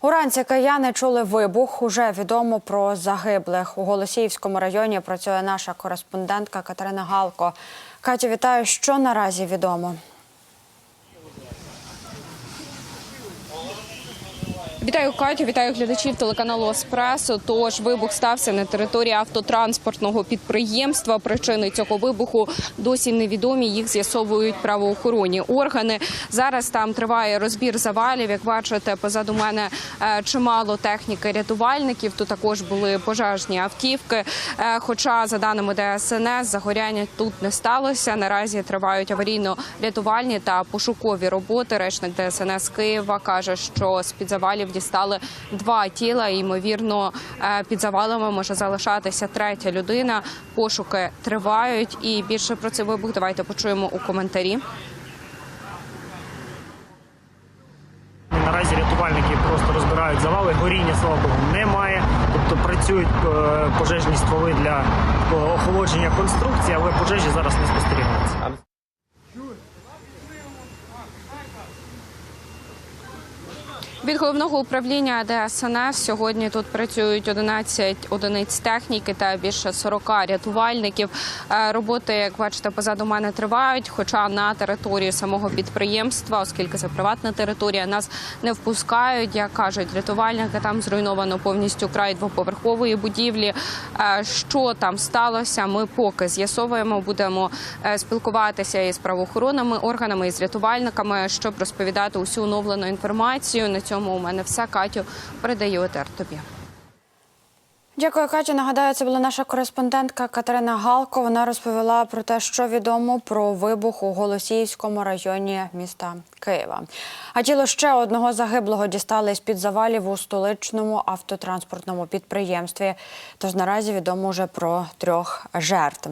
Уранці кияни чули вибух. Уже відомо про загиблих. У Голосіївському районі працює наша кореспондентка Катерина Галко. Катю, вітаю. Що наразі відомо? Вітаю Катю, вітаю глядачів телеканалу Еспресо. Тож вибух стався на території автотранспортного підприємства. Причини цього вибуху досі невідомі. Їх з'ясовують правоохоронні органи. Зараз там триває розбір завалів. Як бачите, позаду мене е, чимало техніки рятувальників. Тут також були пожежні автівки. Е, Хоча, за даними ДСНС, загоряння тут не сталося. Наразі тривають аварійно-рятувальні та пошукові роботи. Речник ДСНС Києва каже, що з під завалів дістали два тіла. Ймовірно, е, під завалами може залишатися третя людина. Пошуки тривають. І більше про цей вибух давайте почуємо у коментарі. Наразі рятувальники просто розбирають завали. Горіння, слава Богу, немає. Тобто працюють е, пожежні стволи для охолодження конструкції, але пожежі зараз не спостерігається. Від головного управління ДСНС сьогодні тут працюють 11 одиниць техніки та більше 40 рятувальників. Е, Роботи, як бачите, позаду мене тривають. Хоча на територію самого підприємства, оскільки це приватна територія, нас не впускають. Як кажуть рятувальники, там зруйновано повністю край двоповерхової будівлі. Е, Що там сталося? Ми поки з'ясовуємо. Будемо е, спілкуватися із правоохоронними органами, із рятувальниками, щоб розповідати усю оновлену інформацію. На цьому у мене все. Катю передаю етер тобі. Дякую, Катю. Нагадаю, це була наша кореспондентка Катерина Галко. Вона розповіла про те, що відомо про вибух у Голосіївському районі міста Києва. А тіло ще одного загиблого дістали з під завалів у столичному автотранспортному підприємстві. Тож наразі відомо вже про трьох жертв.